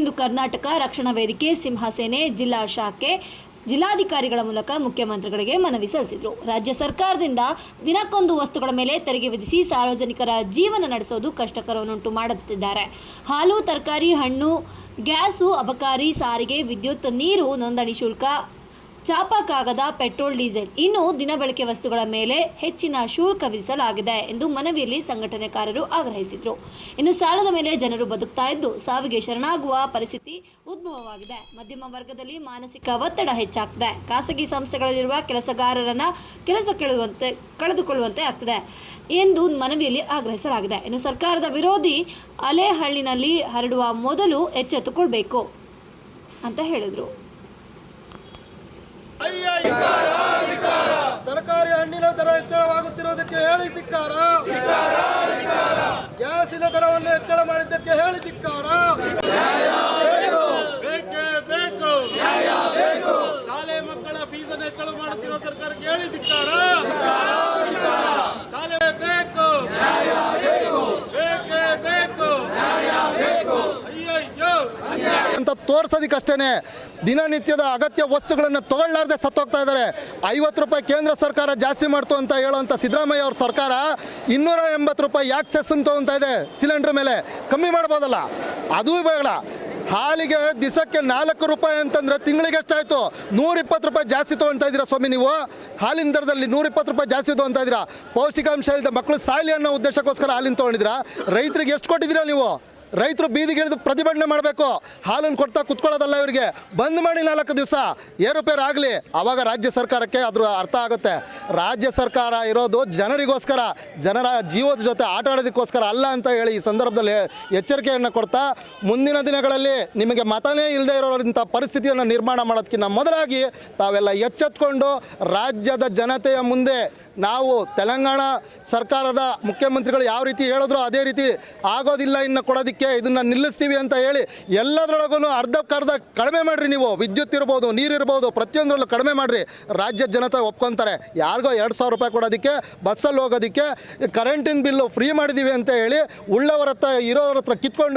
ಇಂದು ಕರ್ನಾಟಕ ರಕ್ಷಣಾ ವೇದಿಕೆ ಸಿಂಹಸೇನೆ ಜಿಲ್ಲಾ ಶಾಖೆ ಜಿಲ್ಲಾಧಿಕಾರಿಗಳ ಮೂಲಕ ಮುಖ್ಯಮಂತ್ರಿಗಳಿಗೆ ಮನವಿ ಸಲ್ಲಿಸಿದರು. ರಾಜ್ಯ ಸರ್ಕಾರದಿಂದ ದಿನಕ್ಕೊಂದು ವಸ್ತುಗಳ ಮೇಲೆ ತೆರಿಗೆ ವಿಧಿಸಿ ಸಾರ್ವಜನಿಕರ ಜೀವನ ನಡೆಸೋದು ಕಷ್ಟಕರವನ್ನುಂಟು ಮಾಡುತ್ತಿದ್ದಾರೆ ಹಾಲು, ತರಕಾರಿ, ಹಣ್ಣು, ಗ್ಯಾಸು, ಅಬಕಾರಿ, ಸಾರಿಗೆ, ವಿದ್ಯುತ್, ನೀರು, ನೋಂದಣಿ ಶುಲ್ಕ ಚಾಪ ಕಾಗದ ಪೆಟ್ರೋಲ್, ಡೀಸೆಲ್ ಇನ್ನು ದಿನಬಳಕೆ ವಸ್ತುಗಳ ಮೇಲೆ ಹೆಚ್ಚಿನ ಶುಲ್ಕ ವಿಧಿಸಲಾಗಿದೆ ಎಂದು ಮನವಿಯಲ್ಲಿ ಸಂಘಟನೆಕಾರರು ಆಗ್ರಹಿಸಿದರು. ಇನ್ನು ಸಾಲದ ಮೇಲೆ ಜನರು ಬದುಕ್ತಾ ಇದ್ದು ಸಾವಿಗೆ ಶರಣಾಗುವ ಪರಿಸ್ಥಿತಿ ಉದ್ಭವವಾಗಿದೆ. ಮಧ್ಯಮ ವರ್ಗದಲ್ಲಿ ಮಾನಸಿಕ ಒತ್ತಡ ಹೆಚ್ಚಾಗ್ತದೆ. ಖಾಸಗಿ ಸಂಸ್ಥೆಗಳಲ್ಲಿರುವ ಕೆಲಸಗಾರರನ್ನ ಕೆಲಸ ಕೇಳುವಂತೆ, ಕಳೆದುಕೊಳ್ಳುವಂತೆ ಆಗ್ತದೆ ಎಂದು ಮನವಿಯಲ್ಲಿ ಆಗ್ರಹಿಸಲಾಗಿದೆ. ಇನ್ನು ಸರ್ಕಾರದ ವಿರೋಧಿ ಅಲೆಹಳ್ಳಿನಲ್ಲಿ ಹರಡುವ ಮೊದಲು ಎಚ್ಚೆತ್ತುಕೊಳ್ಬೇಕು ಅಂತ ಹೇಳಿದರು. ತರಕಾರಿ ಹಣ್ಣಿನ ದರ ಹೆಚ್ಚಳವಾಗುತ್ತಿರುವುದಕ್ಕೆ ಹೇಳಿ ಧಿಕ್ಕಾರ. ಗ್ಯಾಸಿನ ದರವನ್ನು ಹೆಚ್ಚಳ ಮಾಡಿದ್ದಕ್ಕೆ ಹೇಳಿ ಧಿಕ್ಕಾರ. ಶಾಲೆ ಮಕ್ಕಳ ಫೀಸನ್ನು ಹೆಚ್ಚಳ ಮಾಡುತ್ತಿರುವ ಸರ್ಕಾರಕ್ಕೆ ಹೇಳಿ ಧಿಕ್ಕಾರ. ಅಂತ ತೋರಿಸೋದಕ್ಕಷ್ಟೇ ದಿನನಿತ್ಯದ ಅಗತ್ಯ ವಸ್ತುಗಳನ್ನು ತಗೊಳ್ಳಾರ್ದೆ ಸತ್ತೋಗ್ತಾ ಇದ್ದಾರೆ. ಐವತ್ತು ರೂಪಾಯಿ ಕೇಂದ್ರ ಸರ್ಕಾರ ಜಾಸ್ತಿ ಮಾಡ್ತು ಅಂತ ಹೇಳುವಂಥ ಸಿದ್ದರಾಮಯ್ಯ ಅವ್ರ ಸರ್ಕಾರ ಇನ್ನೂರ ಎಂಬತ್ತು ರೂಪಾಯಿ ಯಾಕೆ ಸೆಸ್ ಅಂತ ಇದೆ ಸಿಲಿಂಡರ್ ಮೇಲೆ. ಕಮ್ಮಿ ಮಾಡ್ಬೋದಲ್ಲ? ಅದೂ ಬೇಡ. ಹಾಲಿಗೆ ದಿಸಕ್ಕೆ ನಾಲ್ಕು ರೂಪಾಯಿ ಅಂತಂದ್ರೆ ತಿಂಗಳಿಗೆ ಎಷ್ಟಾಯ್ತು? ನೂರ ಇಪ್ಪತ್ತು ರೂಪಾಯಿ ಜಾಸ್ತಿ ತೊಗೊಳ್ತಾ ಇದ್ದೀರಾ ಸ್ವಾಮಿ ನೀವು? ಹಾಲಿನ ದರದಲ್ಲಿ ನೂರಿಪ್ಪತ್ತು ರೂಪಾಯಿ ಜಾಸ್ತಿ ತೊಗೊಳ್ತಾ ಇದ್ದೀರಾ? ಪೌಷ್ಟಿಕಾಂಶ ಇಲ್ಲದೆ ಮಕ್ಕಳು ಸಾಯಲಿ ಅನ್ನೋ ಉದ್ದೇಶಕ್ಕೋಸ್ಕರ ಹಾಲಿನ ತೊಗೊಂಡಿದ್ದೀರಾ? ರೈತರಿಗೆ ಎಷ್ಟು ಕೊಟ್ಟಿದ್ದೀರಾ ನೀವು? ರೈತರು ಬೀದಿಗೆ ಇಳಿದು ಪ್ರತಿಭಟನೆ ಮಾಡಬೇಕು. ಹಾಲನ್ನು ಕೊಡ್ತಾ ಕುತ್ಕೊಳ್ಳೋದಲ್ಲ ಇವರಿಗೆ. ಬಂದ್ ಮಾಡಿ ನಾಲ್ಕು ದಿವಸ. ಏರುಪೇರು ಆಗಲಿ. ಆವಾಗ ರಾಜ್ಯ ಸರ್ಕಾರಕ್ಕೆ ಅದ್ರ ಅರ್ಥ ಆಗುತ್ತೆ. ರಾಜ್ಯ ಸರ್ಕಾರ ಇರೋದು ಜನರಿಗೋಸ್ಕರ. ಜನರ ಜೀವದ ಜೊತೆ ಆಟ ಆಡೋದಕ್ಕೋಸ್ಕರ ಅಲ್ಲ ಅಂತ ಹೇಳಿ ಈ ಸಂದರ್ಭದಲ್ಲಿ ಎಚ್ಚರಿಕೆಯನ್ನು ಕೊಡ್ತಾ, ಮುಂದಿನ ದಿನಗಳಲ್ಲಿ ನಿಮಗೆ ಮತನೇ ಇಲ್ಲದೆ ಇರೋಂಥ ಪರಿಸ್ಥಿತಿಯನ್ನು ನಿರ್ಮಾಣ ಮಾಡೋದಕ್ಕಿಂತ ಮೊದಲಾಗಿ ತಾವೆಲ್ಲ ಎಚ್ಚೆತ್ಕೊಂಡು ರಾಜ್ಯದ ಜನತೆಯ ಮುಂದೆ ನಾವು ತೆಲಂಗಾಣ ಸರ್ಕಾರದ ಮುಖ್ಯಮಂತ್ರಿಗಳು ಯಾವ ರೀತಿ ಹೇಳಿದ್ರು ಅದೇ ರೀತಿ ಆಗೋದಿಲ್ಲ ಇನ್ನು ಕೊಡೋದಕ್ಕೆ ಇದನ್ನು ನಿಲ್ಲಿಸ್ತೀವಿ ಅಂತ ಹೇಳಿ ಎಲ್ಲದರೊಳಗೂ ಅರ್ಧಕ್ಕರ್ಧ ಕಡಿಮೆ ಮಾಡಿರಿ ನೀವು. ವಿದ್ಯುತ್ ಇರ್ಬೋದು ನೀರಿರ್ಬೋದು ಪ್ರತಿಯೊಂದರಲ್ಲೂ ಕಡಿಮೆ ಮಾಡಿರಿ. ರಾಜ್ಯದ ಜನತೆ ಒಪ್ಕೊತಾರೆ. ಯಾರಿಗೋ ಎರಡು ಸಾವಿರ ರೂಪಾಯಿ ಕೊಡೋದಕ್ಕೆ, ಬಸ್ಸಲ್ಲಿ ಹೋಗೋದಕ್ಕೆ ಕರೆಂಟಿನ ಬಿಲ್ಲು ಫ್ರೀ ಮಾಡಿದ್ದೀವಿ ಅಂತ ಹೇಳಿ ಉಳ್ಳವರ ಹತ್ರ ಇರೋರ ಹತ್ರ ಕಿತ್ಕೊಂಡು